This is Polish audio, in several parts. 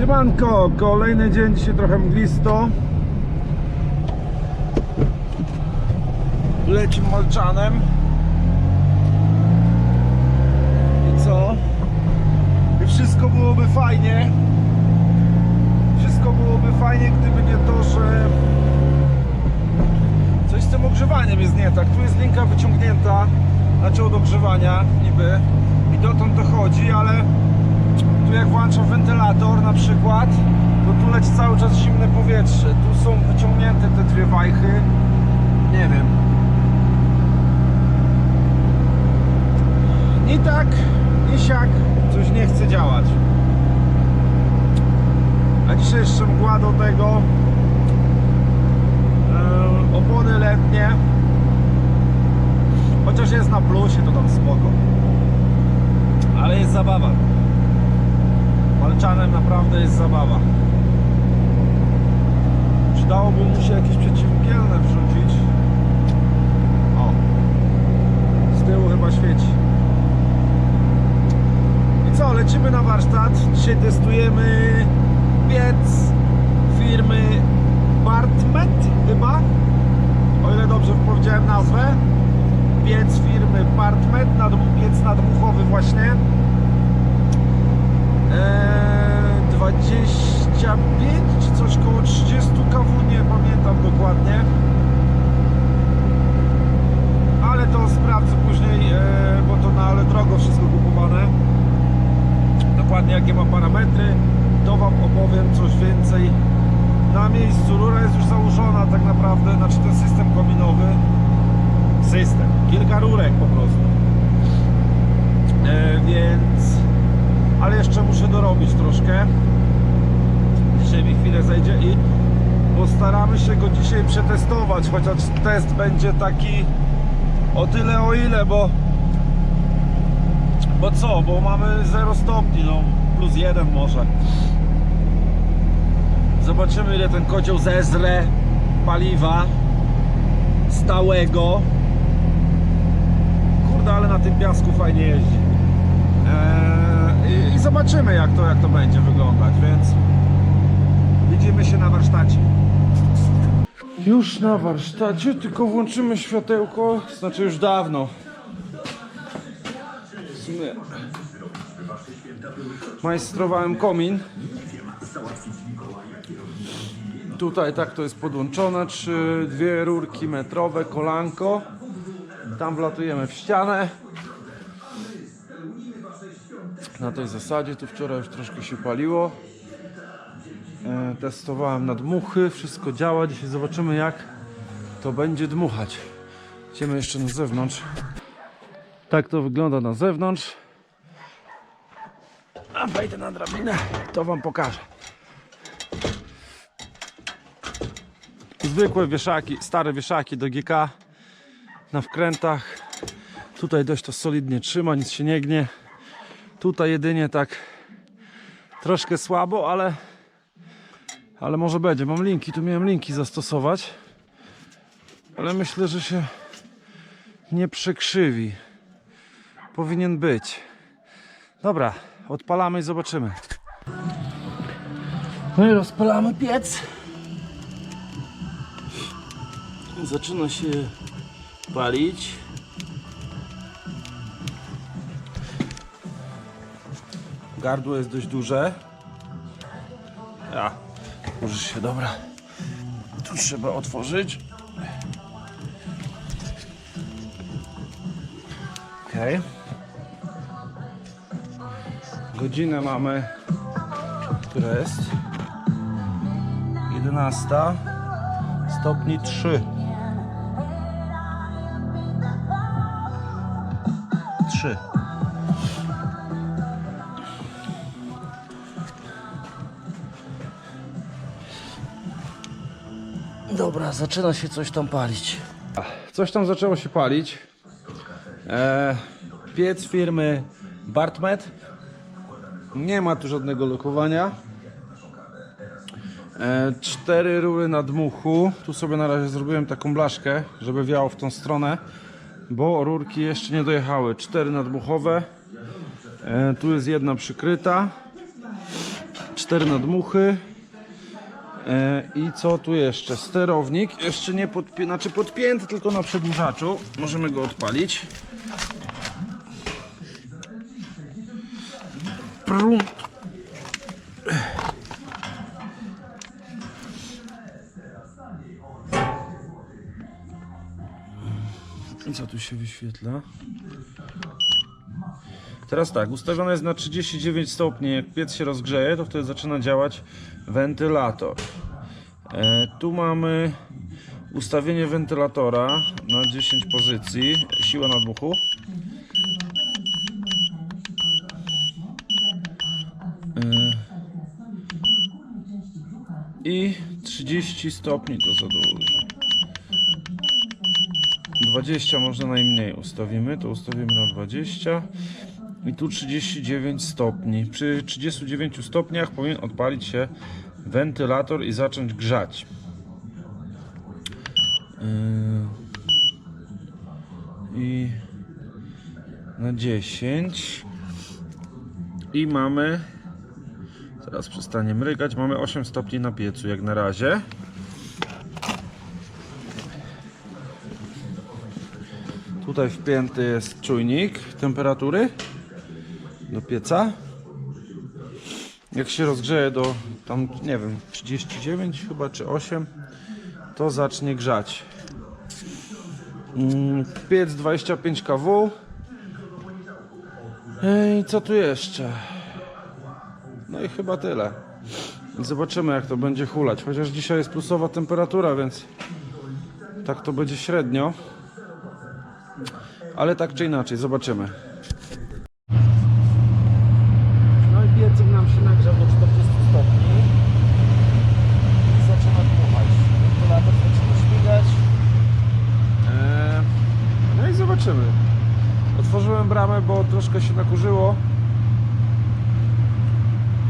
Siemanko, kolejny dzień, dzisiaj trochę mglisto. Lecim Molczanem. I co? I wszystko byłoby fajnie. Wszystko byłoby fajnie, gdyby nie to, że coś z tym ogrzewaniem jest nie tak. Tu jest linka wyciągnięta, znaczy od ogrzewania niby i dotąd dochodzi, ale tu jak włączam wentylator na przykład, to tu leci cały czas zimne powietrze. Tu są wyciągnięte te dwie wajchy. Nie wiem. Ni tak, ni siak, coś nie chce działać. A dzisiaj jeszcze mgła do tego. Eee, opony letnie. Chociaż jest na plusie, to tam spoko. Ale jest zabawa. Malczanem naprawdę jest zabawa. Przydałoby mu się jakieś przeciwmgielne wrzucić. O. Z tyłu chyba świeci. I co, lecimy na warsztat. Dzisiaj testujemy piec firmy Bartmet chyba. O ile dobrze powiedziałem nazwę. Piec firmy Bartmet, piec nadmuchowy właśnie. Eee, 25 czy coś koło 30 kW, nie pamiętam dokładnie. Ale to sprawdzę później, e, bo to na ale drogo wszystko kupowane. Dokładnie jakie ma parametry, to Wam opowiem coś więcej na miejscu. Rura jest już założona tak naprawdę, znaczy ten system kominowy. System, kilka rurek po prostu. E, więc ale jeszcze muszę dorobić troszkę. Mi chwilę zejdzie i postaramy się go dzisiaj przetestować, chociaż test będzie taki o tyle o ile, bo bo co, bo mamy 0 stopni, no plus 1 może. Zobaczymy ile ten kocioł zezre paliwa stałego. Kurde, ale na tym piasku fajnie jeździ. Eee, i, I zobaczymy jak to, jak to będzie wyglądać, więc widzimy się na warsztacie. Już na warsztacie, tylko włączymy światełko, znaczy już dawno. W sumie majstrowałem komin. Tutaj tak to jest podłączone, trzy, dwie rurki metrowe, kolanko. Tam wlatujemy w ścianę. Na tej zasadzie tu wczoraj już troszkę się paliło. E, testowałem nadmuchy, wszystko działa. Dzisiaj zobaczymy jak to będzie dmuchać. Idziemy jeszcze na zewnątrz. Tak to wygląda na zewnątrz. A wejdę na drabinę, to wam pokażę. Zwykłe wieszaki, stare wieszaki do GK na wkrętach. Tutaj dość to solidnie trzyma, nic się nie gnie. Tutaj jedynie tak troszkę słabo, ale ale może będzie. Mam linki, tu miałem linki zastosować. Ale myślę, że się nie przekrzywi. Powinien być. Dobra, odpalamy i zobaczymy. No i rozpalamy piec. Zaczyna się palić. Gardło jest dość duże. Może się, dobra. Tu trzeba otworzyć. Okej. Godzinę mamy, która jest 11 stopni 3. 3. Dobra, zaczyna się coś tam palić. Coś tam zaczęło się palić. E, piec firmy Bartmet. Nie ma tu żadnego lokowania. E, cztery rury nadmuchu. Tu sobie na razie zrobiłem taką blaszkę, żeby wiało w tą stronę, bo rurki jeszcze nie dojechały. Cztery nadmuchowe. E, tu jest jedna przykryta. Cztery nadmuchy. E, I co tu jeszcze? Sterownik. Jeszcze nie podpięty, znaczy podpięty tylko na przedłużaczu. Możemy go odpalić. Prum. I co tu się wyświetla? Teraz tak, ustawione jest na 39 stopni. Jak piec się rozgrzeje, to wtedy zaczyna działać wentylator. E, tu mamy ustawienie wentylatora na 10 pozycji, siła nadmuchu. E, I 30 stopni to za dużo. 20 można najmniej ustawimy, to ustawimy na 20 i tu 39 stopni. Przy 39 stopniach powinien odpalić się wentylator i zacząć grzać. Yy. I na 10 i mamy teraz przestanie mrygać, mamy 8 stopni na piecu jak na razie. Tutaj wpięty jest czujnik temperatury pieca. Jak się rozgrzeje do tam, nie wiem, 39 chyba czy 8, to zacznie grzać. Mm, Piec 25 kW. I co tu jeszcze? No i chyba tyle. Zobaczymy jak to będzie hulać. Chociaż dzisiaj jest plusowa temperatura, więc tak to będzie średnio. Ale tak czy inaczej, zobaczymy. No i piecyk nam się nagrzał do 40 stopni. I zaczyna dmuchać. Wentylator zaczyna śmigać. Eee, no i zobaczymy. Otworzyłem troszkę się nakurzyło.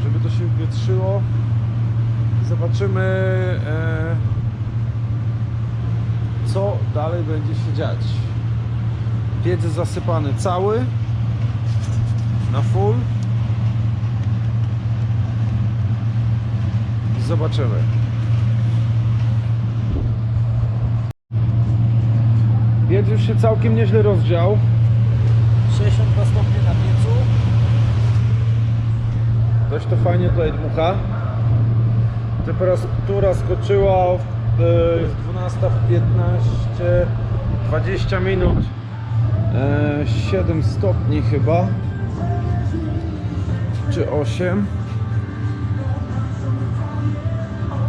Żeby to się wietrzyło. Zobaczymy eee, co dalej będzie się dziać. Piec zasypany cały na full. I zobaczymy. Piec już się całkiem nieźle rozgrzał. 62 stopnie na piecu. Dość to fajnie tutaj dmucha. Temperatura skoczyła w, e, jest 12 w 15 20 minut. E, 7 stopni chyba. Czy 8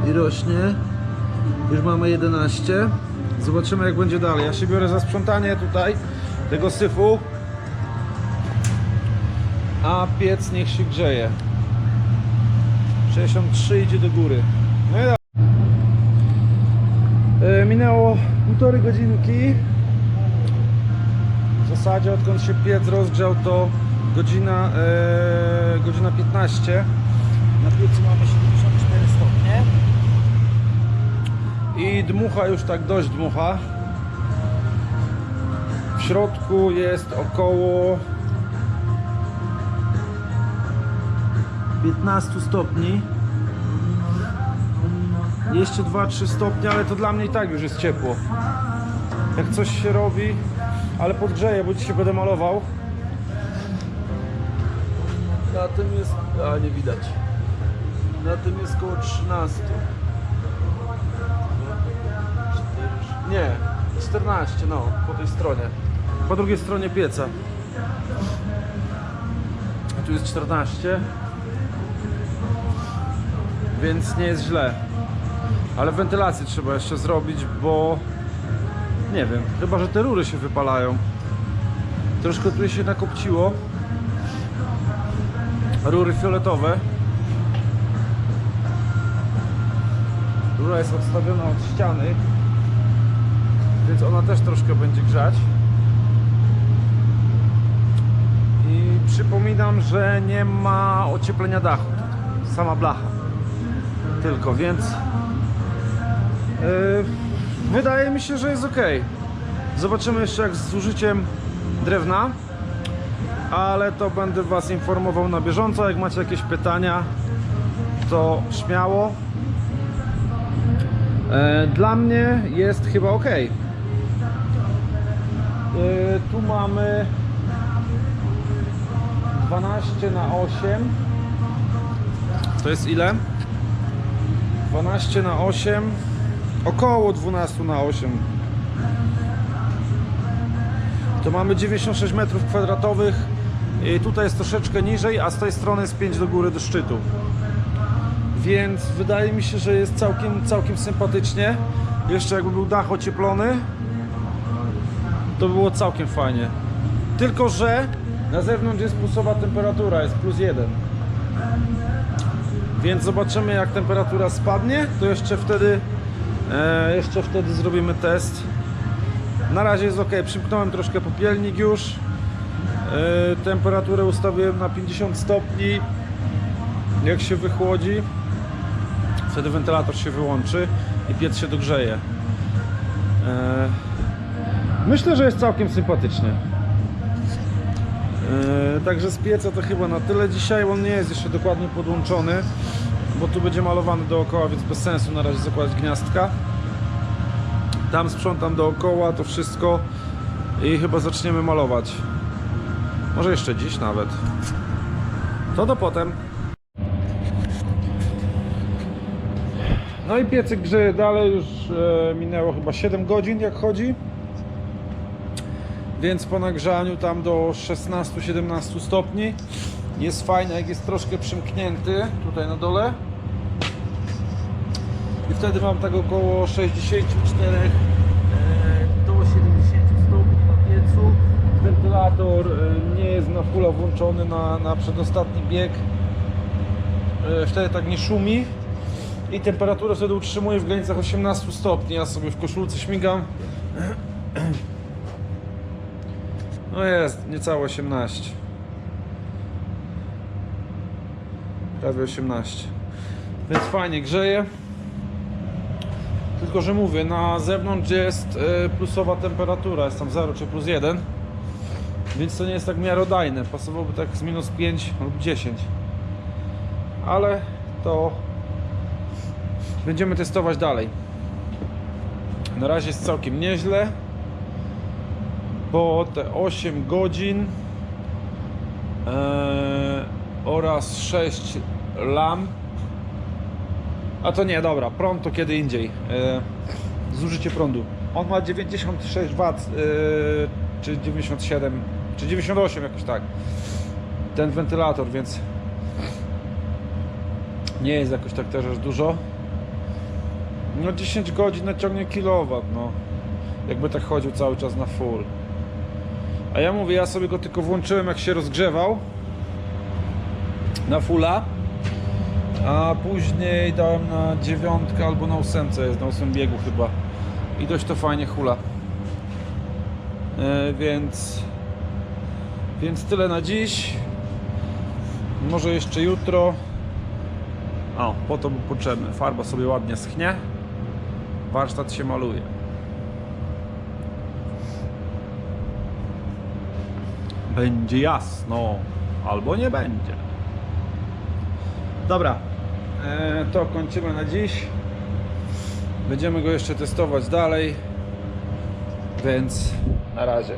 i rośnie. Już mamy 11 zobaczymy jak będzie dalej. Ja się biorę za sprzątanie tutaj tego syfu a piec niech się grzeje. 63 idzie do góry. No i. E, minęło półtorej godzinki. W zasadzie odkąd się piec rozgrzał to godzina, e, godzina 15 na piecu mamy 74 stopnie. I dmucha już tak dość dmucha. W środku jest około 15 stopni jeszcze 2-3 stopnie, ale to dla mnie i tak już jest ciepło jak coś się robi ale podgrzeję, bo dzisiaj będę malował. Na tym jest. A nie widać. Na tym jest koło 13. Nie, 14, no, po tej stronie. Po drugiej stronie pieca. Tu jest 14. Więc nie jest źle. Ale wentylację trzeba jeszcze zrobić, bo nie wiem, chyba że te rury się wypalają. Troszkę tu się nakopciło. Rury fioletowe. Rura jest odstawiona od ściany, więc ona też troszkę będzie grzać. I przypominam, że nie ma ocieplenia dachu. Sama blacha. Tylko, więc yy, wydaje mi się, że jest ok. Zobaczymy jeszcze jak z użyciem drewna, ale to będę Was informował na bieżąco. Jak macie jakieś pytania, to śmiało. E, Dla mnie jest chyba ok. Tu mamy 12 na 8. To jest ile? 12 na 8. Około 12 na 8. To mamy 96 metrów kwadratowych. I tutaj jest troszeczkę niżej, a z tej strony jest 5 do góry do szczytu. Więc wydaje mi się, że jest całkiem, całkiem sympatycznie. Jeszcze jakby był dach ocieplony, to by było całkiem fajnie. Tylko, że na zewnątrz jest plusowa temperatura, jest plus jeden. Więc zobaczymy jak temperatura spadnie, to jeszcze wtedy e, jeszcze wtedy zrobimy test. Na razie jest ok, przymknąłem troszkę popielnik już. E, temperaturę ustawiłem na 50 stopni. Jak się wychłodzi, wtedy wentylator się wyłączy i piec się dogrzeje. E, myślę, że jest całkiem sympatycznie. E, Także z pieca to chyba na tyle dzisiaj. On nie jest jeszcze dokładnie podłączony, bo tu będzie malowany dookoła, więc bez sensu na razie zakładać gniazdka. Tam sprzątam dookoła to wszystko i chyba zaczniemy malować. Może jeszcze dziś nawet. To do potem. No i piecyk grzeje dalej, już e, minęło chyba 7 godzin jak chodzi. Więc po nagrzaniu tam do 16-17 stopni jest fajne jak jest troszkę przymknięty tutaj na dole. I wtedy mam tak około 64 e, do 70 stopni na piecu. Wentylator e, nie jest na fulla włączony na, na przedostatni bieg. E, Wtedy tak nie szumi i temperaturę wtedy utrzymuję w granicach 18 stopni. Ja sobie w koszulce śmigam. No jest, niecałe 18. Prawie 18. Więc fajnie grzeje. Tylko, że mówię, na zewnątrz jest e, plusowa temperatura, jest tam 0 czy plus 1. Więc to nie jest tak miarodajne. Pasowałoby tak z minus 5 lub 10. Ale to będziemy testować dalej. Na razie jest całkiem nieźle bo te 8 godzin e, oraz 6 lamp. A to nie, dobra, prąd to kiedy indziej. E, zużycie prądu. On ma 96 W e, czy 97 czy 98 jakoś tak. Ten wentylator, więc nie jest jakoś tak też aż dużo. No 10 godzin naciągnie kilowat no. Jakby tak chodził cały czas na full a ja mówię, ja sobie go tylko włączyłem jak się rozgrzewał na fulla, a później dałem na dziewiątkę albo na ósemce, jest na ósmym biegu chyba i dość to fajnie hula. E, więc więc tyle na dziś. Może jeszcze jutro. O, po to był. Farba sobie ładnie schnie. Warsztat się maluje. Będzie jasno, albo nie będzie. Dobra, e, to kończymy na dziś. Będziemy go jeszcze testować dalej, więc na razie.